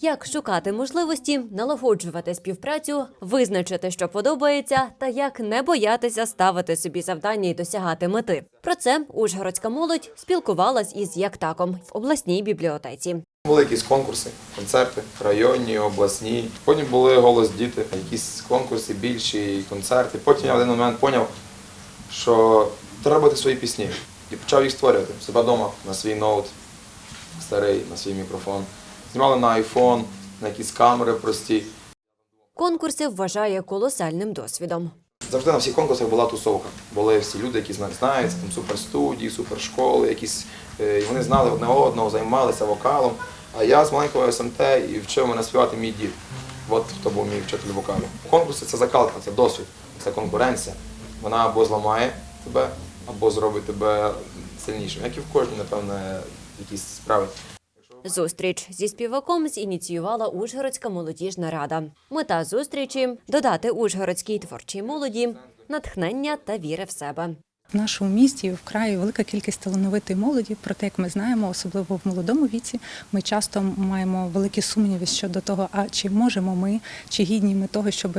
Як шукати можливості, налагоджувати співпрацю, визначити, що подобається, та як не боятися ставити собі завдання і досягати мети. Про це Ужгородська молодь спілкувалась із Яктаком в обласній бібліотеці. Були якісь конкурси, концерти, районні, обласні. Потім були голос діти, якісь конкурси, більші концерти. Потім я в один момент зрозумів, що треба робити свої пісні. І почав їх створювати себе вдома на свій ноут старий, на свій мікрофон. Знімали на айфон, на якісь камери прості. Конкурси вважає колосальним досвідом. Завжди на всіх конкурсах була тусовка. Були всі люди, які зна- знаються, там суперстудії, супершколи, якісь е, і вони знали одне одного, займалися вокалом. А я з маленького СМТ і вчив мене співати мій дід. От хто був мій вчитель вокалу. Конкурси це закалка, це досвід, це конкуренція. Вона або зламає тебе, або зробить тебе сильнішим, як і в кожній, напевне, якійсь справі. Зустріч зі співаком зініціювала Ужгородська молодіжна рада. Мета зустрічі додати ужгородській творчій молоді натхнення та віри в себе. В нашому місті вкрай велика кількість талановитої молоді. Проте, як ми знаємо, особливо в молодому віці, ми часто маємо великі сумніви щодо того, а чи можемо ми, чи гідні ми того, щоб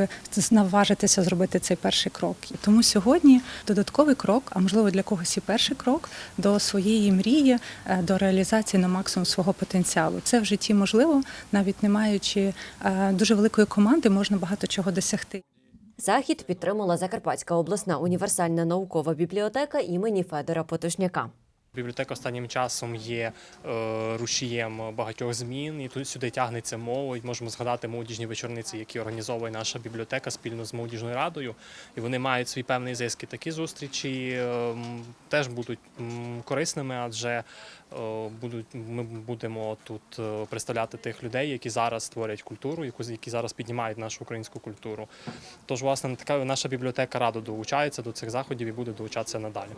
наважитися зробити цей перший крок. І тому сьогодні додатковий крок, а можливо для когось і перший крок до своєї мрії, е, до реалізації на максимум свого потенціалу. Це в житті можливо, навіть не маючи е, дуже великої команди, можна багато чого досягти. Захід підтримала Закарпатська обласна універсальна наукова бібліотека імені Федора Потушняка. Бібліотека останнім часом є е, рушієм багатьох змін, і тут сюди тягнеться молодь. Можемо згадати молодіжні вечорниці, які організовує наша бібліотека спільно з молодіжною радою. І вони мають свій певний зиск. Такі зустрічі е, теж будуть корисними, адже е, будуть ми будемо тут представляти тих людей, які зараз створюють культуру, які зараз піднімають нашу українську культуру. Тож, власне, така наша бібліотека радо долучається до цих заходів і буде долучатися надалі.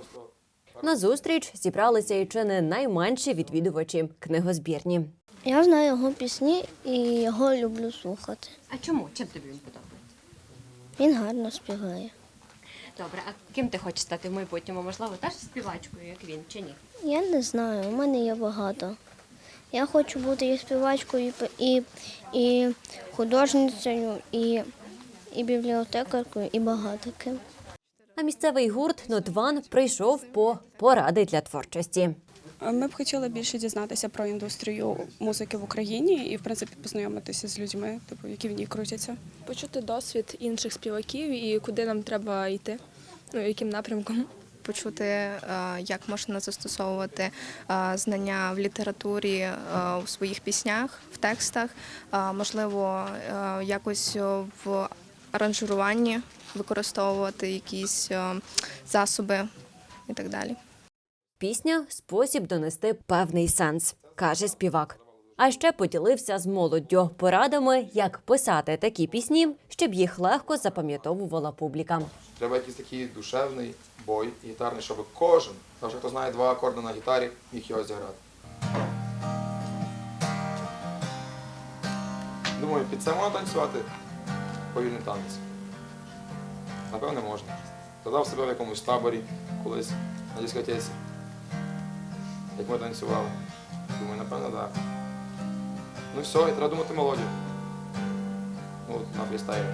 На зустріч зібралися і чи не найменші відвідувачі книгозбірні. Я знаю його пісні і його люблю слухати. А чому? Чим тобі він подобається? Він гарно співає. Добре, а ким ти хочеш стати в майбутньому? Можливо, теж співачкою, як він, чи ні? Я не знаю, у мене є багато. Я хочу бути і співачкою, і, і, і художницею, і, і бібліотекаркою, і багато ким. А місцевий гурт Нотван прийшов по поради для творчості. Ми б хотіли більше дізнатися про індустрію музики в Україні і, в принципі, познайомитися з людьми, типу, які в ній крутяться. почути досвід інших співаків і куди нам треба йти, ну яким напрямком. почути, е, як можна застосовувати е, знання в літературі е, у своїх піснях, в текстах, можливо, якось в аранжуванні використовувати якісь е, засоби і так далі. Пісня спосіб донести певний сенс, каже співак. А ще поділився з молоддю порадами, як писати такі пісні, щоб їх легко запам'ятовувала публіка. Треба якийсь такий душевний бой гітарний, щоб кожен, навіть хто знає два акорди на гітарі, міг його зіграти. Думаю, під це можна танцювати повільний танець. Напевне, можна. Задав себе в якомусь таборі колись на дискотеці. Як ми танцювали. Думаю, напевно, так. Ну все, і треба думати мелодію. Ну, на фрістайлі.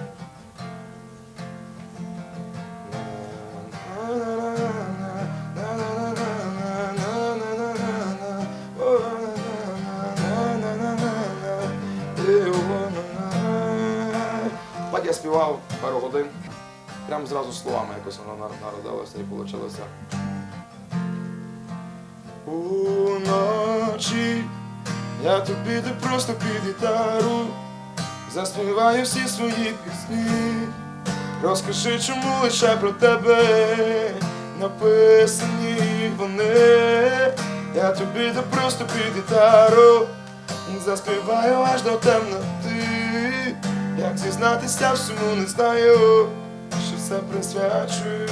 Співав пару годин, прямо зразу словами якось воно нар- народилося і вийшло. Уночі я тобі де просто під гітару заспіваю всі свої пісні. Розкажи, чому лише про тебе написані вони. Я тобі де просто під гітару заспіваю аж до темноти. Зізнатися всьому не знаю, що все присвячую